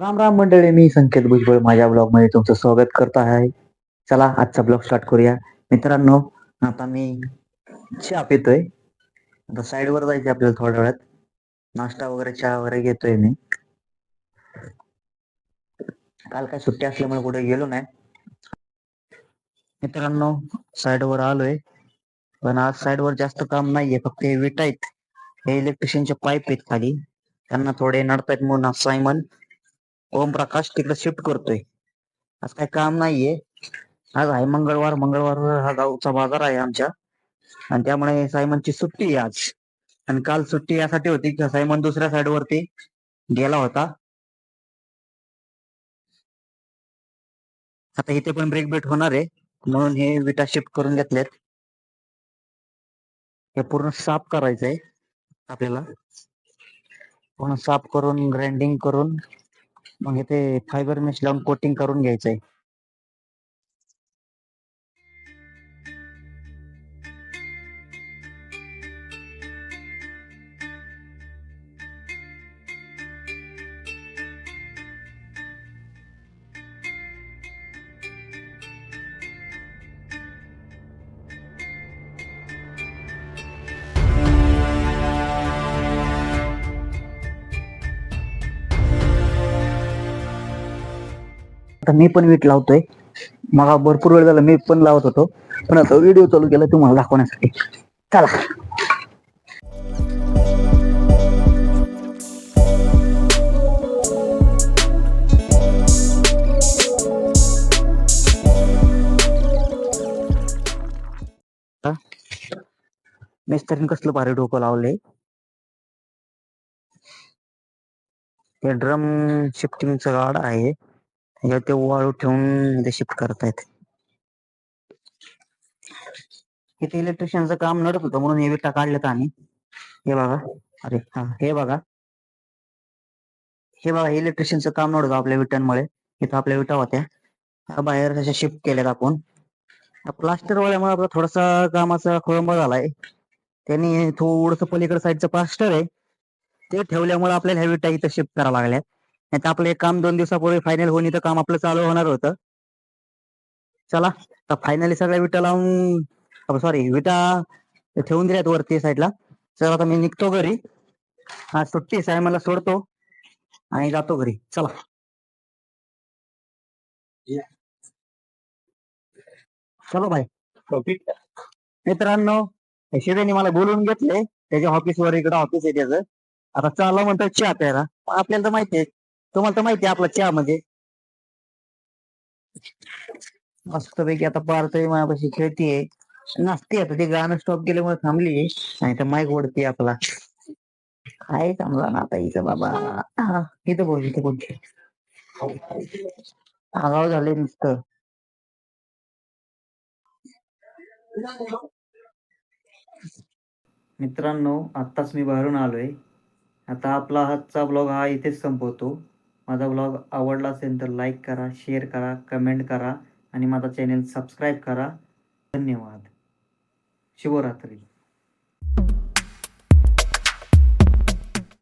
राम राम मंडळी मी संकेत भुजबळ. माझ्या ब्लॉगमध्ये तुमचं स्वागत करत आहे. चला आजचा ब्लॉग स्टार्ट करूया. मित्रांनो आता मी चहा पितोय. आता साईडवर जायचं आपल्याला थोड्या वेळात. नाश्ता वगैरे चहा वगैरे घेतोय मी. काल काय सुट्टी असल्यामुळे कुठे गेलो नाही. मित्रांनो साईडवर आलोय. पण आज साईडवर जास्त काम नाहीये फक्त हे विटायत हे इलेक्ट्रिशियनचे पाईप आहेत खाली. त्यांना थोडे नडतायत म्हणून सायमन ओम प्रकाश तिकडे शिफ्ट करतोय. आज काय काम नाहीये. आज आहे मंगळवार मंगळवार हा गावचा बाजार आहे आमच्या. आणि त्यामुळे सायमनची सुट्टी आहे आज. आणि काल सुट्टी यासाठी होती की सायमन दुसऱ्या साईड वरती गेला होता. आता इथे पण ब्रेक बेट होणार आहे. म्हणून हे विटा शिफ्ट करून घेतलेत. हे पूर्ण साफ करायचंय आपल्याला. पूर्ण साफ करून ग्राइंडिंग करून. मग इथे फायबर मेश लावून कोटिंग करून घ्यायचंय. आता मी पण वीट लावतोय. मला भरपूर वेळ झाला मी पण लावत होतो. पण आता व्हिडिओ चालू केला तुम्हाला दाखवण्यासाठी. चला. मिस्त्रीने कसलं भारी डोकं लावलंय. हे ड्रम शिफ्टिंगचं गाड आहे. त्याच्यावर ते वाळू ठेवून ते शिफ्ट करतायत इथे इलेक्ट्रिशियनचं काम नडत होतं म्हणून हे विटा काढलेत आम्ही. हे बघा. अरे हा हे बघा. हे बघा इलेक्ट्रिशियनचं काम नडत आपल्या विटांमुळे. इथं आपल्या विटा होत्या. बाहेर तशा शिफ्ट केल्यात आपण. प्लास्टर वाल्यामुळे आपला थोडासा कामाचा खोळंबा झालाय. त्यांनी थोडस पलीकडे साईडचं प्लास्टर आहे. ते ठेवल्यामुळे आपल्याला ह्या विटा इथं शिफ्ट करावं लागल्यात. नाही तर आपलं एक काम दोन दिवसापूर्वी फायनल होऊन इथं काम आपलं चालू होणार होतं. चला तर फायनली सगळ्या विटा लावून सॉरी विटा ठेवून दिल्यात वरती साईडला चला आता मी निघतो घरी. हा सुट्टी आहे मला सोडतो आणि जातो घरी. चला. चलो भाई. मित्रांनो शिवेने मला बोलून घेतले त्याच्या ऑफिस वर इकडे ऑफिस आहे त्याचं. आता चालला म्हणतो चहा प्यायला. आपल्याला तर माहिती आहे तुम्हाला तर माहिती आपला चहा म्हणजे मस्त पैकी आता पारतोय माझ्यापाशी खेळतीये. नसते आता ते गाणं स्टॉप केल्यामुळे थांबली आणि तर माईक ओढते आपला. काय थांबला ना आता इथं बाबा. हा, इथं बोल इथं बोल. आगाव झाले नुसतं. मित्रांनो आत्ताच मी बाहेरून आलोय. आता आपला हातचा ब्लॉग हा इथेच संपवतो. माझा ब्लॉग आवडला असेल तर लाईक करा शेअर करा कमेंट करा आणि माझा चॅनेल सबस्क्राईब करा. धन्यवाद. शुभरात्री